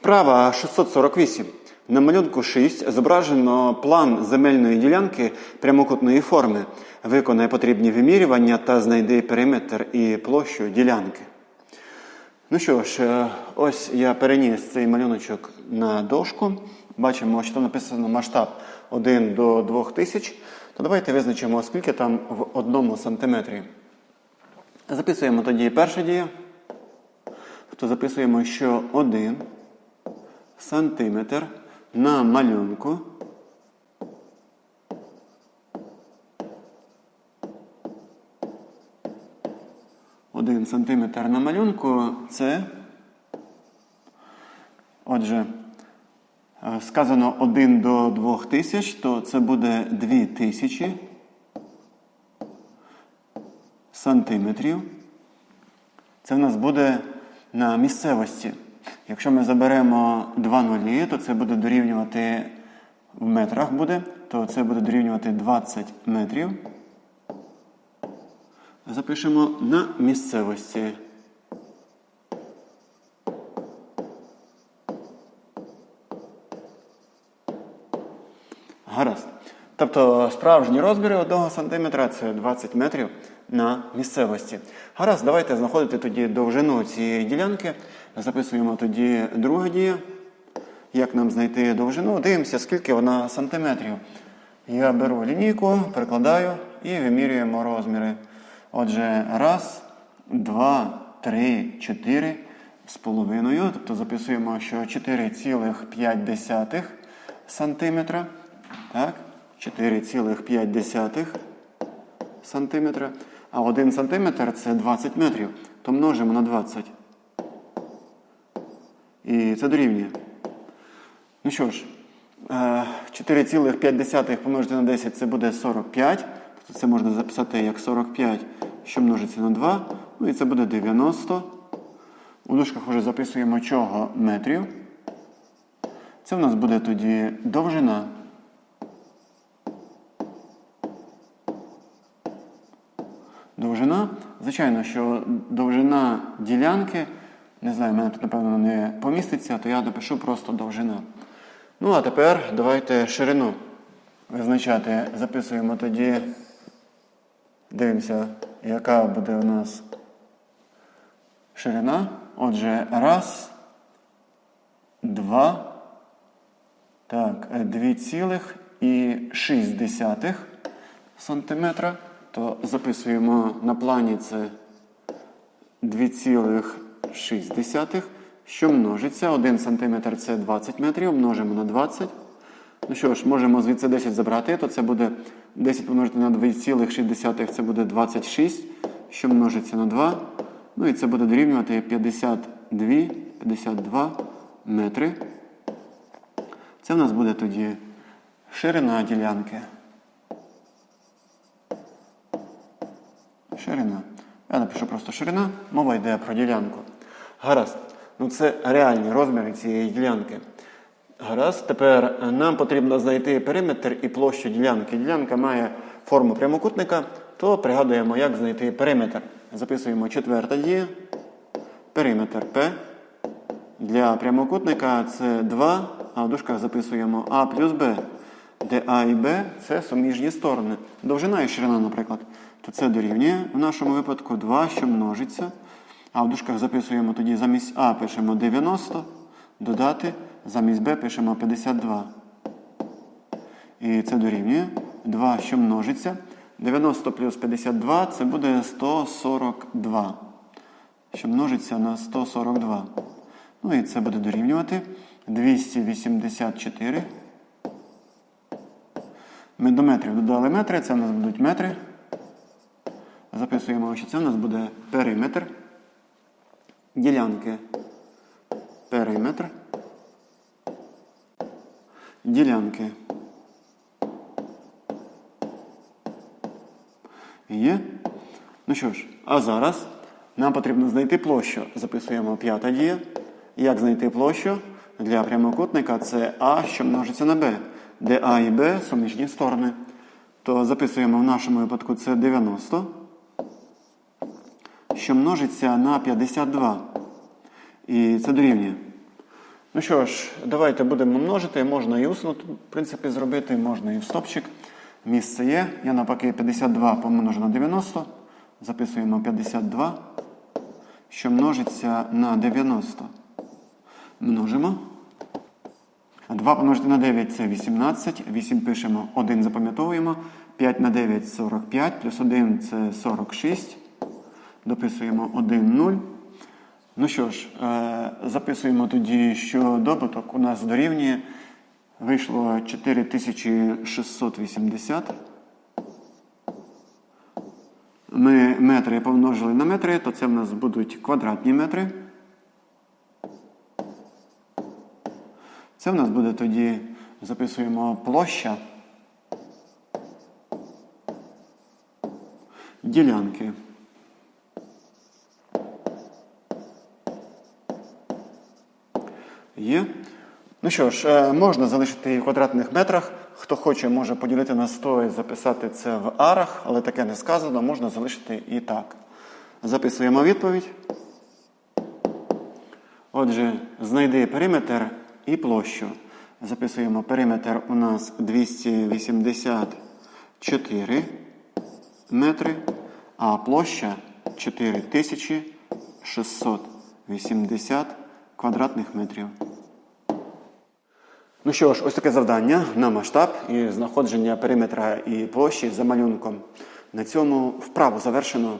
Вправа 648. На малюнку 6 зображено план земельної ділянки прямокутної форми. Виконай потрібні вимірювання та знайди периметр і площу ділянки. Ну що ж, е, ось я переніс цей малюночок на дошку. Бачимо, що там написано масштаб 1 до 2000. То давайте визначимо, скільки там в одному сантиметрі. Записуємо тоді перша дія. Тобто записуємо, що 1 сантиметр на малюнку. Один сантиметр на малюнку це. Отже, е, сказано 1 до 2000, то це буде 2000 сантиметрів. Це в нас буде на місцевості. Якщо ми заберемо 2 нулі, то це буде дорівнювати в метрах буде, то це буде дорівнювати 20 метрів. Запишемо на місцевості. Гаразд. Тобто справжні розміри 1 см це 20 метрів на місцевості. Гаразд, давайте знаходити тоді довжину цієї ділянки. Записуємо тоді друга дія. Як нам знайти довжину? Дивимося, скільки вона сантиметрів. Я беру лінійку, перекладаю і вимірюємо розміри. Отже, раз, два, три, чотири з половиною. Тобто записуємо, що 4,5 сантиметра. Так, 4,5 сантиметра. А 1 сантиметр це 20 метрів. То множимо на 20. І це дорівнює. Ну що ж, е, 4,5 помножити на 10 це буде 45. Тобто це можна записати як 45, що множиться на 2. Ну і це буде 90. У дужках вже записуємо чого метрів. Це в нас буде тоді довжина. Довжина. Звичайно, що довжина ділянки, не знаю, в мене тут, напевно, не поміститься, то я напишу просто довжина. Ну, а тепер давайте ширину визначати. Записуємо тоді, дивимося, яка буде у нас ширина. Отже, раз, два, так, 2,6 сантиметра. То записуємо на плані це 2,6, що множиться. 1 см це 20 метрів, множимо на 20. Ну що ж, можемо звідси 10 забрати, то це буде 10 помножити на 2,6, це буде 26, що множиться на 2. Ну і це буде дорівнювати 52, 52 метри. Це в нас буде тоді ширина ділянки. Ширина. Я напишу просто ширина, мова йде про ділянку. Гаразд. Ну це реальні розміри цієї ділянки. Гаразд, тепер нам потрібно знайти периметр і площу ділянки. Ділянка має форму прямокутника, то пригадуємо, як знайти периметр. Записуємо четверта дія. Периметр P. Для прямокутника це 2, а в дужках записуємо А плюс Б, де А і Б це суміжні сторони. Довжина і ширина, наприклад. То це дорівнює в нашому випадку 2, що множиться. А в дужках записуємо тоді замість А пишемо 90, додати, замість Б пишемо 52. І це дорівнює 2, що множиться. 90 плюс 52 це буде 142. Що множиться на 142. Ну і це буде дорівнювати 284. Ми до метрів додали метри, це в нас будуть метри. Записуємо, що це в нас буде периметр. Ділянки. Периметр. Ділянки. Є. Ну що ж, а зараз нам потрібно знайти площу. Записуємо п'ята дія. Як знайти площу? Для прямокутника це А, що множиться на Б, де А і Б суміжні сторони. То записуємо в нашому випадку це 90, що множиться на 52. І це дорівнює. Ну що ж, давайте будемо множити. Можна і усно, в принципі, зробити, можна і в стопчик. Місце є. Я навпаки 52 помножу на 90. Записуємо 52, що множиться на 90. Множимо. 2 помножити на 9 це 18. 8 пишемо, 1 запам'ятовуємо. 5 на 9 45, плюс 1 це 46. Дописуємо 1, 0. Ну що ж, е, записуємо тоді, що добуток у нас дорівнює. Вийшло 4680. Ми метри помножили на метри, то це в нас будуть квадратні метри. Це в нас буде тоді, записуємо площа ділянки. Є. Ну що ж, е, можна залишити в квадратних метрах. Хто хоче, може поділити на 100 і записати це в арах, але таке не сказано, можна залишити і так. Записуємо відповідь. Отже, знайди периметр і площу. Записуємо периметр у нас 284 метри, а площа 4680 квадратних метрів. Ну що ж, ось таке завдання на масштаб і знаходження периметра і площі за малюнком. На цьому вправу завершено.